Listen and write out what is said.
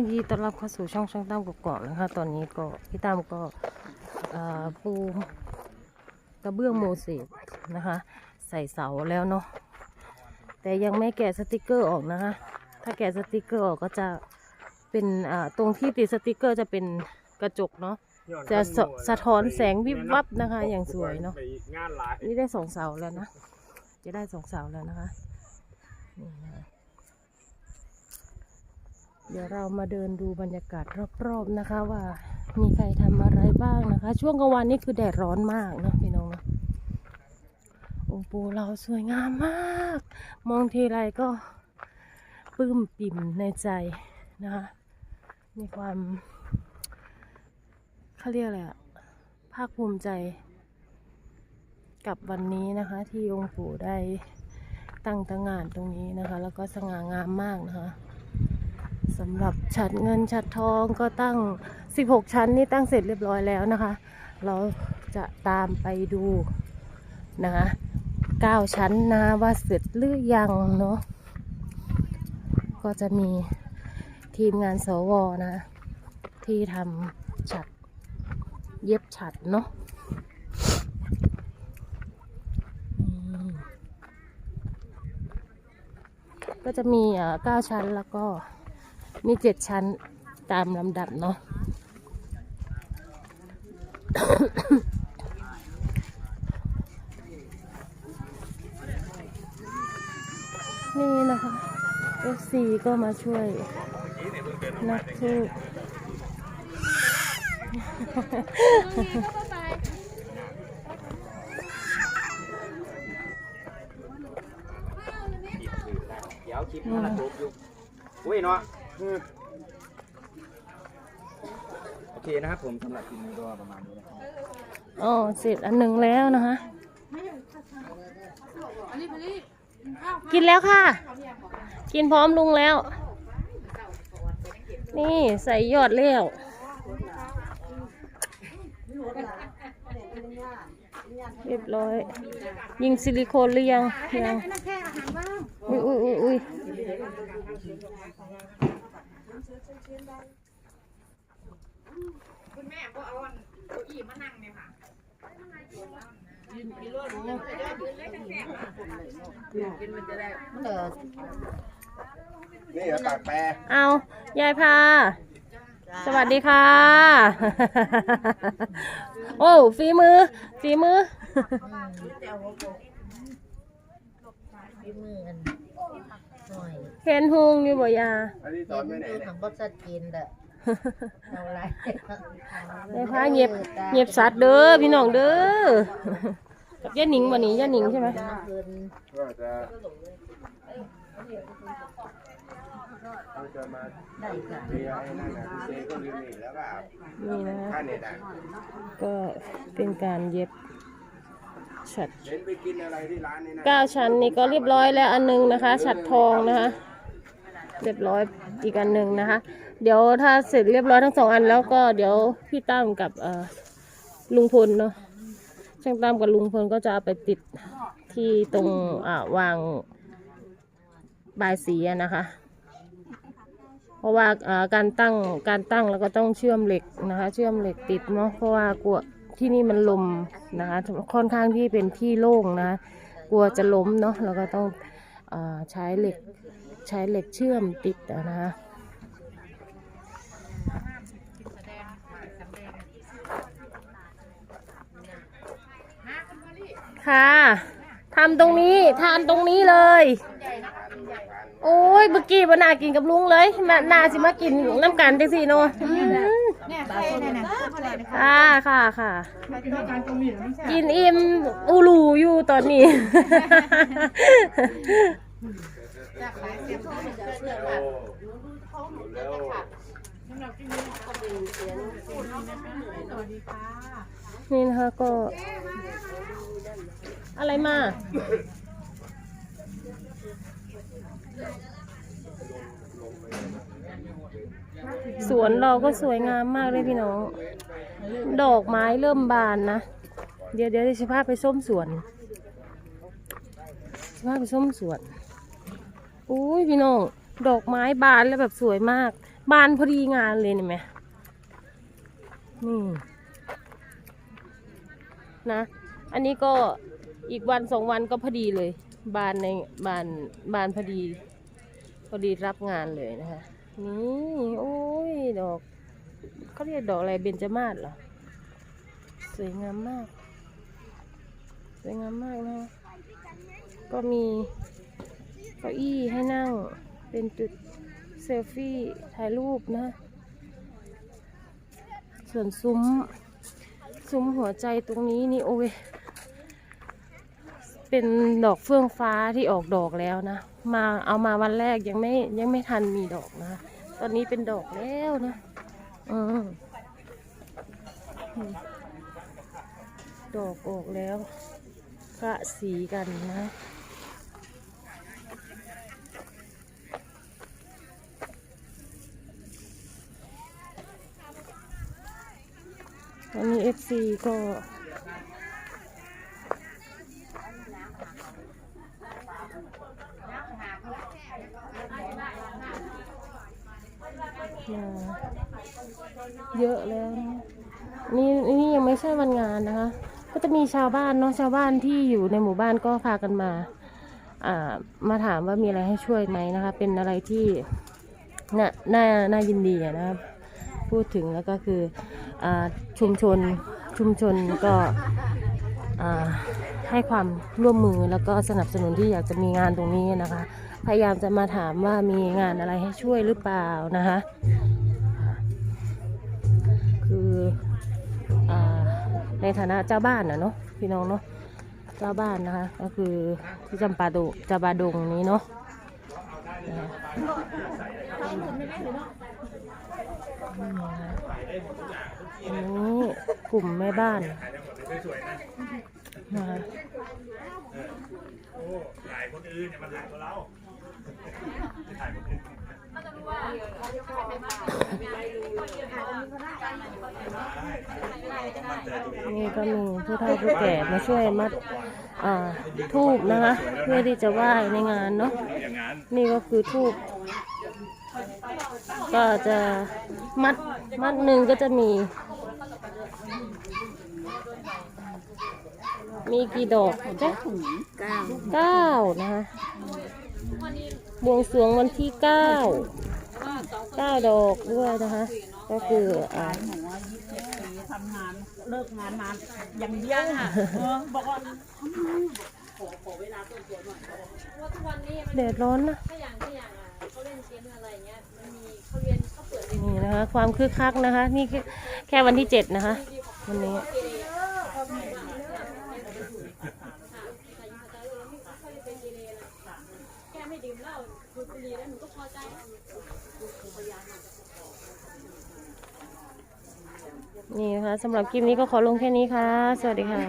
ยินดีต้อนรับเข้าสู่ช่องช่างตั้มกกอกนะคะ ตอนนี้ก็พี่ตั้มก็เอ่อปูกระเบื้องโมเสสนะคะ ใส่เสาแล้วเนาะแต่ยังไม่แกะสติกเกอร์ออกนะคะ ถ้าแกะสติกเกอร์ออกก็จะเป็นอ่าตรงที่ติดสติกเกอร์จะเป็นกระจกเนาะจะสะสะท้อนแสงวิบวับนะคะ อย่างสวยเนาะไปงานหลายนี่ได้สองเสาแล้วนะ จะได้สองเสาแล้วนะคะนี่นะคะ เดี๋ยวเรามาเดินดูบรรยากาศรอบๆนะคะ ว่ามีใครทำอะไรบ้างนะคะ ช่วงกลางวันนี่คือแดดร้อนมากนะพี่น้องนอะองค์ปูเราสวยงามมาก มองทีไรก็ปลื้มปิ่มในใจนะคะมีความเขาเรียกอะไรอะภาคภูมิใจ กับวันนี้นะคะ ที่องค์ปู่ได้ตั้งตางานตรงนี้นะคะ แล้วก็สง่างามมากนะคะ สำหรับฉัดเงินฉัดทองก็ตั้ง 16 ชั้นนี่ตั้งเสร็จเรียบร้อยแล้วนะคะ เราจะตามไปดูนะคะ9ชั้นนะว่าเสร็จหรือยังเนาะก็จะมีทีมงานสวนะ ที่ทำฉัดเย็บฉัดเนาะก็จะมีเก้าชั้นแล้วก็ มีเจ็ดชั้นตามลำดับเนาะนี่นะคะ FC ก็มาช่วยนักทูตเดี๋ยวคลิปมันละจบอยู่อุ้ยเนาะ โอเคนะครับผมสำหรับคลิปนี้ก็ประมาณนี้นะครับอ๋อเสร็จอันหนึ่งแล้วนะคะ กินแล้วค่ะ กินพร้อมลุงแล้ว นี่ใส่ยอดแล้วเรียบร้อย ยิงซิลิโคนหรือยังยังอุ้ยอุ้ยอุ้ยอุ้ย คุณแม่ก็เอาอันเก้าอี้มานั่งเนี่ยค่ะนี่ปากแปรเอายายพา สวัสดีค่ะ โอ้ฝีมือฝีมือฝีมือกันหน่อยเห็นหุงอยู่บ่ยาอันนี้ตอนไม่ไหนดูเนี่ยทางบดชัดเจนเด้อ เอาไรยายพาเงียบเงียบสัตว์เด้อพี่น้องเด้อกับย่าหนิงวันนี้ย่าหนิงใช่ไหมก็จะเราจะมาเรียนให้นั่นนะพี่เจก็ลืมอีกแล้วก็นี่นะค่าเน็ตอะก็เป็นการเย็บฉัดเก้าชั้นนี่ก็เรียบร้อยแล้วอันหนึงนะคะ ฉัดทองนะคะ เรียบร้อยอีกอันหนึ่งนะคะ เดี๋ยวถ้าเสร็จเรียบร้อยทั้งสองอันแล้วก็เดี๋ยวพี่ตั้มกับลุงพลเนาะช่างตั้มกับลุงพลก็จะเอาไปติดที่ตรงวางบายสีนะคะ เพราะว่าการตั้งการตั้งแล้วก็ต้องเชื่อมเหล็กนะคะ เชื่อมเหล็กติดเนาะเพราะว่ากลัวที่นี่มันลมนะคะ ค่อนข้างที่เป็นที่โล่งนะ กลัวจะล้มเนาะแล้วก็ต้องอใช้เหล็กใช้เหล็กเชื่อมติดนะคะ ค่ะทำตรงนี้ทานตรงนี้เลย โอ้ยเมื่อกี้มานากินกับลุงเลยมานาสิมากินน้ำกันจังสิเนาะอืมเนี่ยใครเนี่ยนะเท่าไหร่นะคะค่ะค่ะค่ะใครที่ต้องการตรงนี้ไม่ใช่กินอิ่มอูรูอยู่ตอนนี้ จากหลายเสียงเขาจะเชื่อว่าสำหรับที่นี้เขาเป็นเสียงสวัสดีค่ะนี่นะคะก็ อะไรมาสวนเราก็สวยงามมากเลยพี่น้อง ดอกไม้เริ่มบานนะ เดี๋ยวเดี๋ยวจะพาไปส้มสวนพาไปส้มสวน อุ้ยพี่น้องดอกไม้บานแล้วแบบสวยมาก บานพอดีงานเลยเนี่ไหมนี่นะ อันนี้ก็อีกวันสองวันก็พอดีเลย บานในบานบานพอดี พอดีรับงานเลยนะคะนี่โอ้ยดอกเขาเรียกดอกอะไรเบญจมาศเหรอสวยงามมาก สวยงามมากนะก็มี เก้าอี้ให้นั่ง เป็นจุดเซลฟี่ถ่ายรูปนะ ส่วนซุ้ม ซุ้มหัวใจตรงนี้นี่โอ้ยเป็นดอกเฟื่องฟ้าที่ออกดอกแล้วนะ มาเอามาวันแรกยังไม่ยังไม่ทันมีดอกนะ ตอนนี้เป็นดอกแล้วนะอืมดอกออกแล้วกระสีกันนะ วันนี้ FC ก็เยอะแล้วนี่นี่ยังไม่ใช่วันงานนะคะ ก็จะมีชาวบ้านเนาะชาวบ้านที่อยู่ในหมู่บ้านก็พากันมาอ่ามาถามว่ามีอะไรให้ช่วยไหมนะคะ เป็นอะไรที่น่าน่าน่ายินดีนะครับ พูดถึงแล้วก็คืออชุมชนชุมชนก็ให้ความร่วมมือแล้วก็สนับสนุนที่อยากจะมีงานตรงนี้นะคะ พยายามจะมาถามว่ามีงานอะไรให้ช่วยหรือเปล่านะคะ คืออในฐานะเจ้าบ้านนะเนาะพี่น้องเนาะเจ้าบ้านนะคะ ก็คือที่จำปาดงจำปาดงนี้เนาะ นี่กลุ่มแม่บ้านนะคะถ่ายคนอื่นอย่ามาถ่ายตัวเราถ่ายคนอื่นนี่ก็มีผู้เฒ่าผู้แก่มาช่วยมัดอ่าทูบนะคะ เพื่อที่จะไหว้ในงานเนาะนี่ก็คือทูบ ก็จะมัดมัดหนึ่งก็จะมี มีกี่ดอกจ๊ะเก้าเก้านะคะบวงสรวงวันที่เก้าเก้าดอกด้วยนะคะ ก็คืออ่าหัวยี่สิบเจ็ดปีทำงานเลิกงานมาอย่างเดียวค่ะเออบอกว่าแดดร้อนนะถ้าอย่างถ้าอย่างอะ เขาเล่นเกมอะไรเงี้ยมันมีเขาเรียนเขาเปิดเรียนนี่นะคะ ความคึกคักนะคะ นี่แค่แค่วันที่เจ็ดนะคะ วันนี้ แค่ไม่ดื่มเหล้าดูดบุหรี่แล้วหนูก็พอใจนี่นะคะสำหรับคลิปนี้ก็ขอลงแค่นี้ค่ะ สวัสดีค่ะ